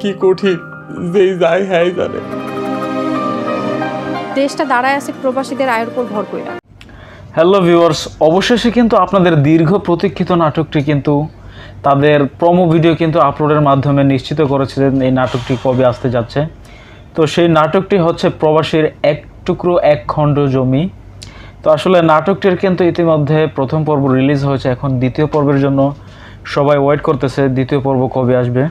কি কঠিন যেই যায় হ্যাঁ জানে। দেশটা দাঁড়ায় আছে প্রবাসীদের আয়ের উপর ভর করে। হ্যালো ভিউয়ার্স অবশেষে কিন্তু আপনাদের দীর্ঘ প্রতীক্ষিত নাটকটি কিন্তু তাদের প্রোমো ভিডিও কিন্তু আপলোডের মাধ্যমে নিশ্চিত করেছে যে এই নাটকটি কবে আসতে যাচ্ছে। তো সেই নাটকটি হচ্ছে প্রবাসীর এক টুকরো এক খণ্ড জমি। তো আসলে নাটকটির কিন্তু ইতিমধ্যে প্রথম পর্ব রিলিজ হয়েছে এখন দ্বিতীয় পর্বের জন্য সবাই ওয়েট করতেছে দ্বিতীয় পর্ব কবে আসবে।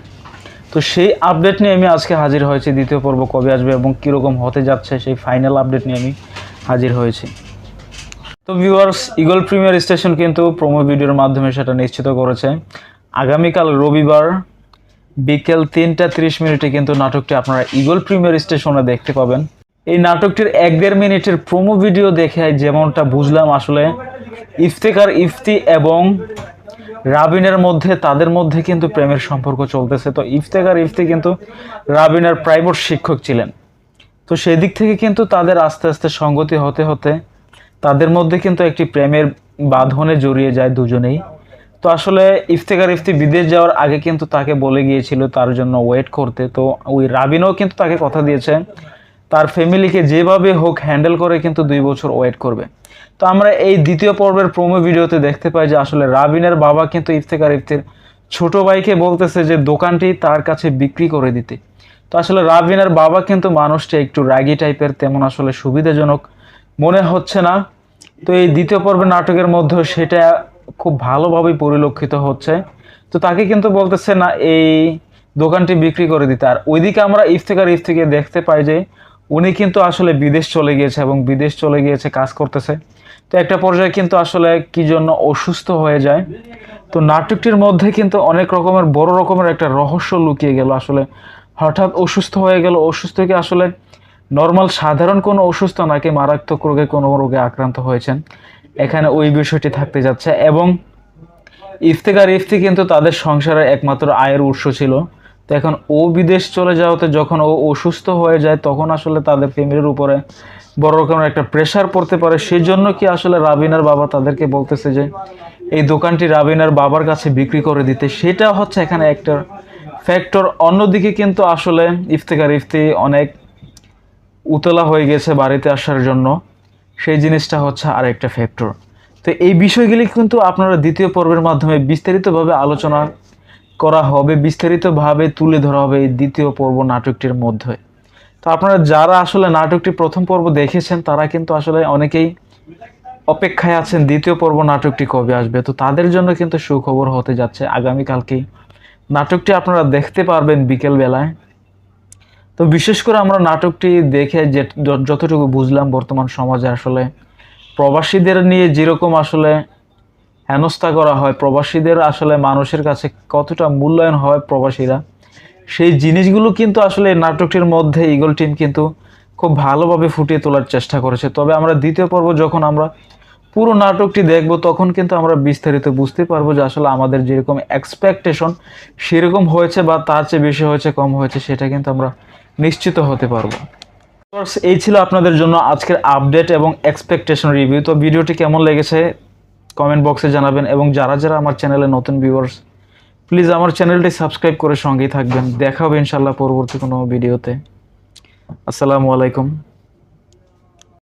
তো সেই আপডেট নিয়ে আমি আজকে হাজির হয়েছি, দ্বিতীয় পর্ব কবে আসবে এবং কীরকম হতে যাচ্ছে সেই ফাইনাল আপডেট নিয়ে আমি হাজির হয়েছি। তো ভিউয়ার্স ইগল প্রিমিয়ার স্টেশন কিন্তু প্রোমো ভিডিওর মাধ্যমে সেটা নিশ্চিত করেছে। আগামীকাল রবিবার বিকেল তিনটা তিরিশ মিনিটে কিন্তু নাটকটি আপনারা ইগল প্রিমিয়ার স্টেশনে দেখতে পাবেন। এই নাটকটির এক দেড় মিনিটের প্রোমো ভিডিও দেখে যেমনটা বুঝলাম আসলে ইফতেকার ইফতি এবং রাবিনের মধ্যে, তাদের মধ্যে কিন্তু প্রেমের সম্পর্ক চলতেছে। তো ইফতেকার ইফতি কিন্তু রাবিনের প্রাইভেট শিক্ষক ছিলেন। তো সেই দিক থেকে কিন্তু তাদের আস্তে আস্তে সঙ্গতি হতে হতে তাদের মধ্যে কিন্তু একটি প্রেমের বাঁধনে জড়িয়ে যায় দুজনেই। তো আসলে ইফতেকার ইফতি বিদেশ যাওয়ার আগে কিন্তু তাকে বলে গিয়েছিল তার জন্য ওয়েট করতে। তো ওই রাবিনও কিন্তু তাকে কথা দিয়েছে, তার ফ্যামিলিকে যেভাবে হোক হ্যান্ডেল করে কিন্তু দুই বছর ওয়েট করবে। তো আমরা এই দ্বিতীয় পর্বের প্রোমো ভিডিওতে দেখতে পাই যে আসলে রাবিনের বাবা কিন্তু ইফতেকার ইফতির ছোট ভাইকে বলতেছে যে দোকানটি তার কাছে বিক্রি করে দিতে। তো আসলে রাবিনের বাবা কিন্তু মানুষটা একটু রাগি টাইপের তেমন আসলে সুবিধাজনক মনে হচ্ছে না। তো এই দ্বিতীয় পর্বের নাটকের মধ্যে সেটা খুব ভালোভাবেই পরিলক্ষিত হচ্ছে। তো তাকে কিন্তু বলতেছে, না, এই দোকানটি বিক্রি করে দিতে। আর ওইদিকে আমরা ইফতেকার ইফতিকে দেখতে পাই যে উনি কিন্তু আসলে বিদেশ চলে গিয়েছে এবং বিদেশ চলে গিয়েছে, কাজ করতেছে। তো একটা পর্যায়ে কিন্তু আসলে কি জন্য অসুস্থ হয়ে যায়? তো নাটকটির মধ্যে কিন্তু অনেক রকমের বড় রকমের একটা রহস্য লুকিয়ে গেল আসলে। হঠাৎ অসুস্থ হয়ে গেল, অসুস্থ কি আসলে নর্মাল সাধারণ কোনো অসুস্থ নাকি মারাত্মক রোগে কোনো রোগে আক্রান্ত হয়েছেন। এখানে ওই বিষয়টি থাকতে যাচ্ছে এবং ইফতেকার ইফতি কিন্তু তাদের সংসারের একমাত্র আয়ের উৎস ছিল। তো এখন ও বিদেশ চলে যাওয়াতে যখন ও অসুস্থ হয়ে যায়, তখন আসলে তাদের ফ্যামিলির উপরে বড় রকমের একটা প্রেশার পড়তে পারে। সেই জন্য কি আসলে রাবিনার বাবা তাদেরকে বলতেছে যে, এই দোকানটি রাবিনার বাবার কাছে বিক্রি করে দিতে। সেটা হচ্ছে এখানে একটা ফ্যাক্টর অন্যদিকে কিন্তু আসলে ইফতেকার ইফতি অনেক উতলা হয়ে গেছে বাড়িতে আসার জন্য। সেই জিনিসটা হচ্ছে আরেকটা ফ্যাক্টর তো এই বিষয়গুলি কিন্তু আপনারা দ্বিতীয় পর্বের মাধ্যমে বিস্তারিতভাবে আলোচনা করা হবে, বিস্তারিতভাবে তুলে ধরা হবে এই দ্বিতীয় পর্ব নাটকটির মধ্যে। তো আপনারা যারা আসলে নাটকটি প্রথম পর্ব দেখেছেন, তারা কিন্তু আসলে অনেকেই অপেক্ষায় আছেন দ্বিতীয় পর্ব নাটকটি কবে আসবে। তো তাদের জন্য কিন্তু সুখবর হতে যাচ্ছে আগামীকালকেই নাটকটি আপনারা দেখতে পারবেন বিকেল বেলায় তো বিশেষ করে আমরা নাটকটি দেখে য- যতটুকু বুঝলাম বর্তমান সমাজে আসলে প্রবাসীদের নিয়ে যেরকম আসলে হেনস্থা করা হয়। প্রবাসীদের আসলে মানুষের কাছে কতটা মূল্যায়ন হয় প্রবাসীরা? সেই জিনিসগুলো কিন্তু আসলে নাটকটির মধ্যে ইগল টিম কিন্তু খুব ভালোভাবে ফুটিয়ে তোলার চেষ্টা করেছে। তবে আমরা দ্বিতীয় পর্ব যখন আমরা পুরো নাটকটি দেখব, তখন কিন্তু আমরা বিস্তারিত বুঝতে পারব যে আসলে আমাদের যেরকম এক্সপেকটেশন সেরকম হয়েছে বা তার চেয়ে বেশি হয়েছে, কম হয়েছে, সেটা কিন্তু আমরা নিশ্চিত হতে পারব। এই ছিল আপনাদের জন্য আজকের আপডেট এবং এক্সপেকটেশন রিভিউ তো ভিডিওটি কেমন লেগেছে কমেন্ট বক্সে জানাবেন এবং যারা যারা আমার চ্যানেলে নতুন ভিউয়ার্স প্লিজ আমার চ্যানেলটি সাবস্ক্রাইব করে সঙ্গেই থাকবেন। দেখা হবে ইনশাল্লাহ পরবর্তী কোনো ভিডিওতে আসসালামু আলাইকুম।